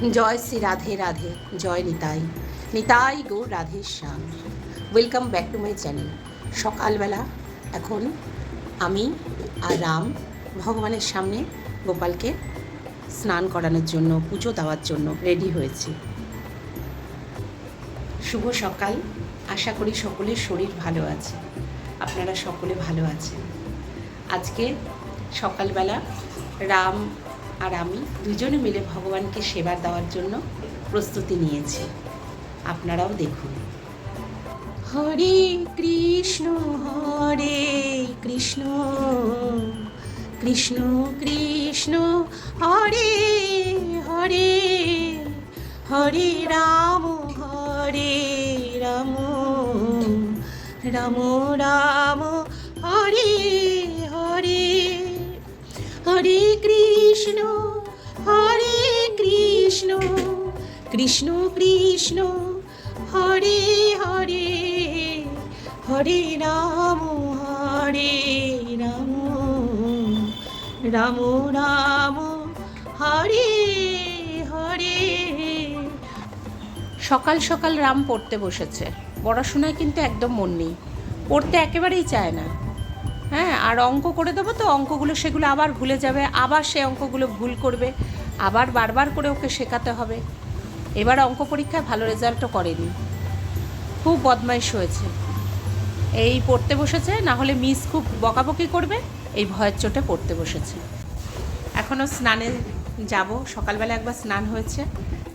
Joy Shri Radhe Radhe, Joy Nitai. Nitai go Radhe Shyam. Welcome back to my channel সকালবেলা এখন আমি আর রাম ভগবানের সামনে গোপালকে স্নান করানোর জন্য, পুজো দেওয়ার জন্য রেডি হয়েছি। শুভ সকাল। আশা করি সকলের শরীর ভালো আছে। আপনারা সকলে ভালো আছেন। আজকে সকালবেলা রাম আর আমি দুজনে মিলে ভগবানকে সেবা দেওয়ার জন্য প্রস্তুতি নিয়েছি। আপনারাও দেখুন। হরে কৃষ্ণ হরে কৃষ্ণ কৃষ্ণ কৃষ্ণ, হরে হরে হরে রাম হরে রাম রাম রাম, হরে হরে হরে কৃষ্ণ। কৃষ্ণ কৃষ্ণ, হরে হরে হরে রাম হরে রাম রাম রাম, হরে হরে। সকাল সকাল রাম পড়তে বসেছে। পড়াশোনায় কিন্তু একদম মন নেই। পড়তে একেবারেই চায় না। হ্যাঁ আর অঙ্ক করে দেবো তো, অঙ্কগুলো সেগুলো আবার ভুলে যাবে, আবার সে অঙ্কগুলো ভুল করবে। আবার বারবার করে ওকে শেখাতে হবে। এবার অঙ্ক পরীক্ষায় ভালো রেজাল্টও করেনি। খুব বদমাইশ হয়েছে। এই পড়তে বসেছে, না হলে মিস খুব বকাবকি করবে, এই ভয়ের চোটে পড়তে বসেছে। এখনও স্নানে যাব, সকালবেলা একবার স্নান হয়েছে,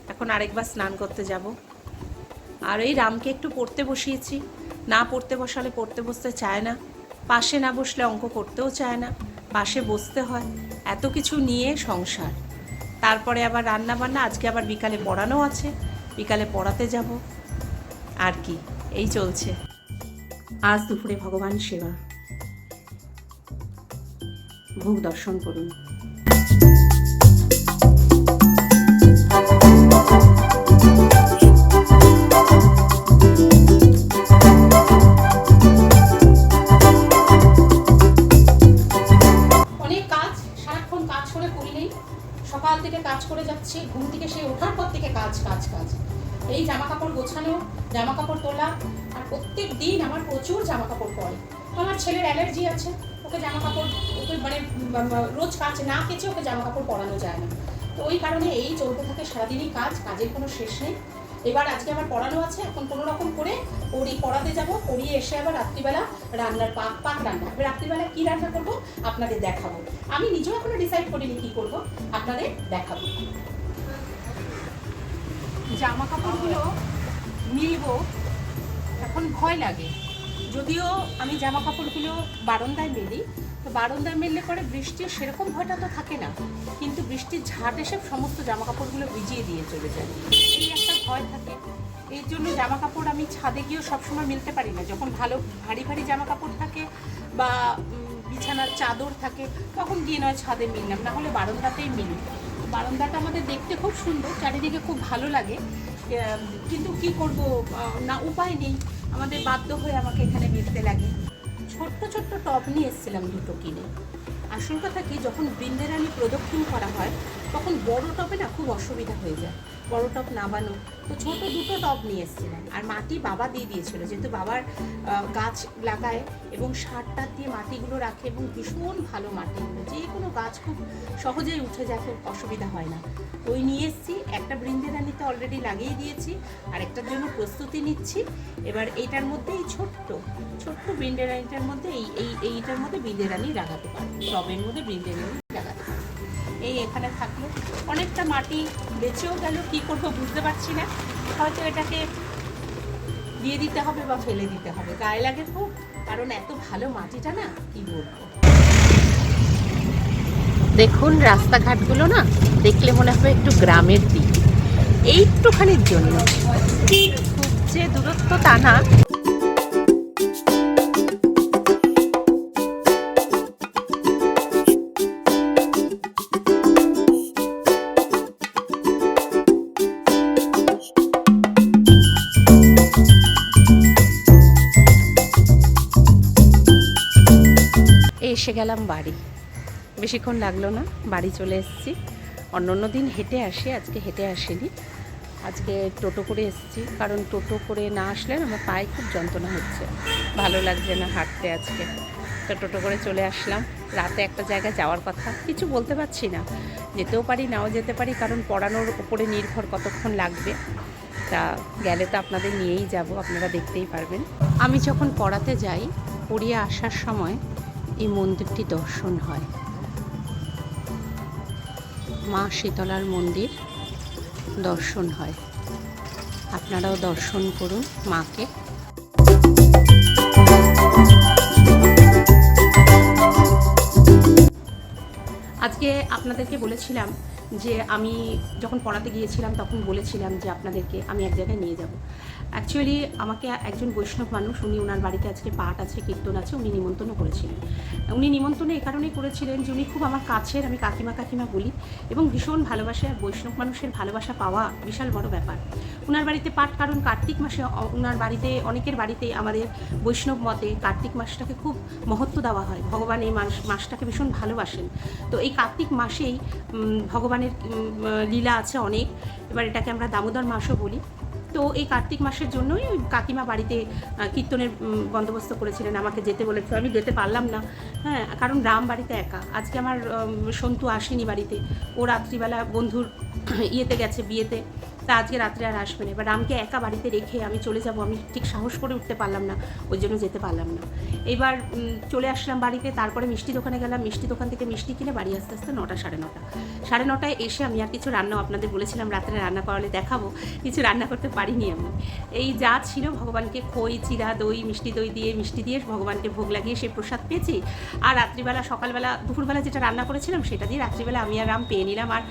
এখন আরেকবার স্নান করতে যাব। আর এই রামকে একটু পড়তে বসিয়েছি। না পড়তে বসালে পড়তে বসতে চায় না। পাশে না বসলে অঙ্ক করতেও চায় না। পাশে বসতে হয়। এত কিছু নিয়ে সংসার। তারপরে আবার রান্না বান্না আজকে আবার বিকালে পড়ানো আছে। বিকালে পড়াতে যাব। আর কি, এই চলছে। আজ দুপুরে ভগবান সেবা। ভোগ দর্শন করুন। করে যাচ্ছি, ঘুম থেকে সেই ওঠার পর থেকে কাজ কাজ কাজ। এই জামা কাপড় গোছানো জামা কাপড় তোলা, আর প্রত্যেক দিন আমার প্রচুর জামা কাপড় পরে আমার ছেলের অ্যালার্জি আছে, ওকে জামা কাপড় ওকে মানে রোজ কাজ না কেচে ওকে জামা কাপড় পরানো যায় না। তো ওই কারণে এই চলতে থাকে সারাদিনই কাজ, কাজের কোনো শেষ নেই। এবার আজকে আমার পড়ানো আছে, এখন কোনো রকম করে পড়ি, পড়াতে যাব, পড়িয়ে এসে আবার রাত্রিবেলা রান্নার পাক পাক রান্না। এবার রাত্রিবেলা কী রান্না করব? আপনাদের দেখাবো। আমি নিজেও এখনও ডিসাইড করিনি কী করব, আপনাদের দেখাবো। জামা কাপড়গুলো মিলবো, এখন ভয় লাগে। যদিও আমি জামা কাপড়গুলো বারান্দায় মেলি বারান্দায় মেললে পরে বৃষ্টির সেরকম ভয়টা তো থাকে না। কিন্তু বৃষ্টির ঝাঁট এসে সমস্ত জামা কাপড়গুলো ভিজিয়ে দিয়ে চলে যায়। এই একটা ভয় থাকে। এর জন্য জামা কাপড় আমি ছাদে গিয়েও সবসময় মিলতে পারি না। যখন ভালো, ভারী ভারী জামা কাপড় থাকে বা বিছানার চাদর থাকে, তখন গিয়ে নয় ছাদে মিললাম। না হলে বারান্দাতেই মিলি। বারান্দাটা আমাদের দেখতে খুব সুন্দর, চারিদিকে খুব ভালো লাগে। কিন্তু কি করব? না, উপায় নেই। আমাদের বাধ্য হয়ে আমাকে এখানে মিলতে লাগে। ছোট্ট ছোট্ট টপ নিয়ে এসেছিলাম দুটো কিনে। আসল কথা কি, যখন বৃন্দারানী প্রদক্ষিণ করা হয় তখন বড় টপে না খুব অসুবিধা হয়ে যায়। বড় টপ নামানো। তো ছোট দুটো টপ নিয়ে এসেছিলাম আর মাটি বাবা দিয়ে দিয়েছিল। যেহেতু বাবার গাছ লাগায় এবং সার টার দিয়ে মাটিগুলো রাখে এবং ভীষণ ভালো মাটিগুলো যে কোনো গাছ খুব সহজেই উঠে যায়, খুব অসুবিধা হয় না। ওই নিয়ে এসেছি। একটা বৃন্দেরানিতে অলরেডি লাগিয়ে দিয়েছি। আর একটার জন্য প্রস্তুতি নিচ্ছি। এবার এইটার মধ্যে এই ছোট্ট ছোট্ট বৃন্দেরানিটার মধ্যে এই এই, এইটার মধ্যে বৃন্দেরানি লাগাতে পারব। টবের মধ্যে বৃন্দেরানি এই এখানে থাকল অনেকটা মাটি বেঁচেও গেল, কি করব বুঝতে পারছি না। হয়তো এটাকে দিয়ে দিতে হবে বা ফেলে দিতে হবে। গায়ে লাগে খুব, কারণ এত ভালো মাটিটা না, কি বলব। দেখুন রাস্তাঘাটগুলো না, দেখলে মনে হবে একটু গ্রামের দিক। এইটুখানির জন্য। খুব যে দূরত্ব তা না এসে গেলাম বাড়ি। বেশিক্ষণ লাগল না, বাড়ি চলে এসেছি। অন্য অন্য দিন হেঁটে আসি, আজকে হেঁটে আসিনি। আজকে টোটো করে এসেছি, কারণ টোটো করে না আসলে আমার পায়ে খুব যন্ত্রণা হচ্ছে। ভালো লাগছে না হাঁটতে আজকে। তো টোটো করে চলে আসলাম। রাতে একটা জায়গায় যাওয়ার কথা, কিছু বলতে পারছি না। যেতেও পারি, নাও যেতে পারি, কারণ পড়ানোর উপরে নির্ভর কতক্ষণ লাগবে। তা গেলে তো আপনাদের নিয়েই যাব, আপনারা দেখতেই পারবেন। আমি যখন পড়াতে যাই, পড়িয়ে আসার সময় এই মন্দিরটি দর্শন হয়। মা শীতলার মন্দির দর্শন হয়। আপনারাও দর্শন করুন মাকে। আজকে আপনাদেরকে বলেছিলাম যে আমি যখন পড়াতে গিয়েছিলাম তখন বলেছিলাম যে আপনাদেরকে আমি এক জায়গায় নিয়ে যাব। অ্যাকচুয়ালি আমাকে একজন বৈষ্ণব মানুষ, উনি ওনার বাড়িতে আজকে পাঠ আছে, কীর্তন আছে, উনি নিমন্ত্রণ করেছিলেন। উনি নিমন্ত্রণ এই কারণেই করেছিলেন যে উনি খুব আমার কাছের, আমি কাকিমা কাকিমা বলি, এবং ভীষণ ভালোবাসে আর বৈষ্ণব মানুষের ভালোবাসা পাওয়া বিশাল বড় ব্যাপার। ওনার বাড়িতে পাঠ, কারণ কার্তিক মাসে ওনার বাড়িতে, অনেকের বাড়িতে আমাদের বৈষ্ণব মতে কার্তিক মাসটাকে খুব মহত্ব দেওয়া হয়। ভগবান এই মাস, মাসটাকে ভীষণ ভালোবাসেন। তো এই কার্তিক মাসেই ভগবানের লীলা আছে অনেক। এবার এটাকে আমরা দামোদর মাসও বলি। তো এই কার্তিক মাসের জন্যই কাকিমা বাড়িতে কীর্তনের বন্দোবস্ত করেছিলেন আমাকে যেতে বলেছে আমি যেতে পারলাম না। হ্যাঁ কারণ রাম বাড়িতে একা। আজকে আমার সন্তু আসেনি বাড়িতে। ও রাত্রিবেলা বন্ধুর, ইয়েতে গেছে, বিয়েতে। তা আজকে রাত্রে আর আসবে না। এবার রামকে একা বাড়িতে রেখে আমি চলে যাব। আমি ঠিক সাহস করে উঠতে পারলাম না, ওই জন্য যেতে পারলাম না। এবার চলে আসলাম বাড়িতে, তারপরে মিষ্টি দোকানে গেলাম। মিষ্টি দোকান থেকে মিষ্টি কিনে বাড়ি আস্তে আস্তে নটা, সাড়ে নটা। সাড়ে নটায় এসে আমি আর কিছু রান্না আপনাদের বলেছিলাম, রাত্রে রান্না করালে দেখাবো। কিছু রান্না করতে পারিনি আমি। এই যা ছিল ভগবানকে খই, চিরা, দই, মিষ্টি দই দিয়ে, মিষ্টি দিয়ে ভগবানকে ভোগ লাগিয়ে সেই প্রসাদ পেয়েছি। আর রাত্রিবেলা, সকালবেলা, দুপুরবেলা যেটা রান্না করেছিলাম, সেটা দিয়ে রাত্রিবেলা আমি আর রাম পেয়ে নিলাম, আর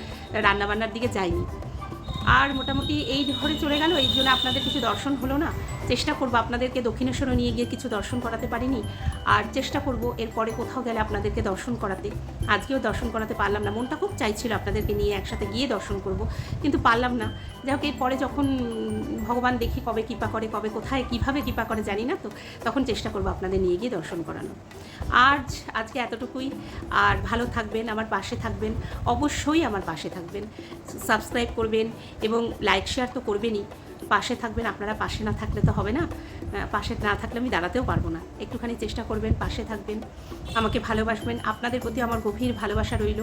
রান্নাবান্নার দিকে যাইনি। আর মোটামুটি এই ধরে চলে গেল, এই জন্য আপনাদের কিছু দর্শন হলো না। চেষ্টা করব আপনাদেরকে দক্ষিণেশ্বরে নিয়ে গিয়ে কিছু দর্শন করাতে পারিনি। আর চেষ্টা করব এরপরে কোথাও গেলে আপনাদেরকে দর্শন করাতে। আজকেও দর্শন করাতে পারলাম না। মনটা খুব চাইছিল আপনাদেরকে নিয়ে একসাথে গিয়ে দর্শন করব, কিন্তু পারলাম না। যাই হোক, এরপরে যখন ভগবান দেখি কবে কৃপা করে, কবে কোথায়, কীভাবে কৃপা করে জানি না তো, তখন চেষ্টা করব আপনাদের নিয়ে গিয়ে দর্শন করানো। আজ আজকে এতটুকুই। আর ভালো থাকবেন, আমার পাশে থাকবেন। অবশ্যই আমার পাশে থাকবেন। সাবস্ক্রাইব করবেন। এবং লাইক শেয়ার তো করবেনই। পাশে থাকবেন আপনারা পাশে না থাকলে তো হবে না। পাশে না থাকলে আমি দাঁড়াতেও পারব না। একটুখানি চেষ্টা করবেন, পাশে থাকবেন, আমাকে ভালোবাসবেন। আপনাদের প্রতি আমার গভীর ভালোবাসা রইল।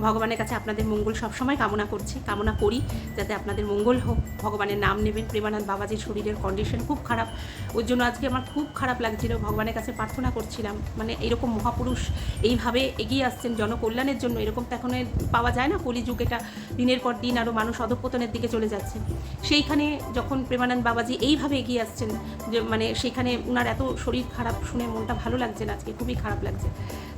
ভগবানের কাছে আপনাদের মঙ্গল সবসময় কামনা করছি, কামনা করি যাতে আপনাদের মঙ্গল হোক। ভগবানের নাম নেবেন। প্রেমানন্দ বাবাজির শরীরের কন্ডিশন খুব খারাপ। ওর জন্য আজকে আমার খুব খারাপ লাগছিল। ভগবানের কাছে প্রার্থনা করছিলাম। মানে এরকম মহাপুরুষ এইভাবে এগিয়ে আসছেন জনকল্যাণের জন্য। এরকম তো এখন পাওয়া যায় না কলিযুগ। এটা দিনের পর দিন আরও মানুষ অধপতনের দিকে চলে যাচ্ছে। সেইখানে যখন প্রেমানন্দ বাবাজি এইভাবে এগিয়ে আসছেন যে মানে সেইখানে ওনার এত শরীর খারাপ শুনে মনটা ভালো লাগছে না, আজকে খুবই খারাপ লাগছে।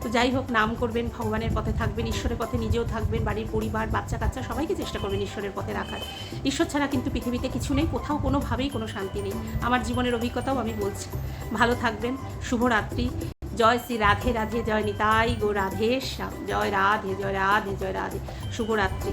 তো যাই হোক, নাম করবেন, ভগবানের পথে থাকবেন, ঈশ্বরের পথে নিজেও থাকবেন, বাড়ির পরিবার, বাচ্চা কাচ্চা সবাইকে চেষ্টা করবেন ঈশ্বরের পথে রাখার। ঈশ্বর ছাড়া কিন্তু পৃথিবীতে কিছু নেই, কোথাও কোনোভাবেই কোনো শান্তি নেই। আমার জীবনের অভিজ্ঞতাও আমি বলছি। ভালো থাকবেন শুভরাত্রি জয় শ্রী রাধে রাধে, জয় নিতাই গো রাধে শ্যাম। জয় রাধে জয় রাধে জয় রাধে। শুভরাত্রি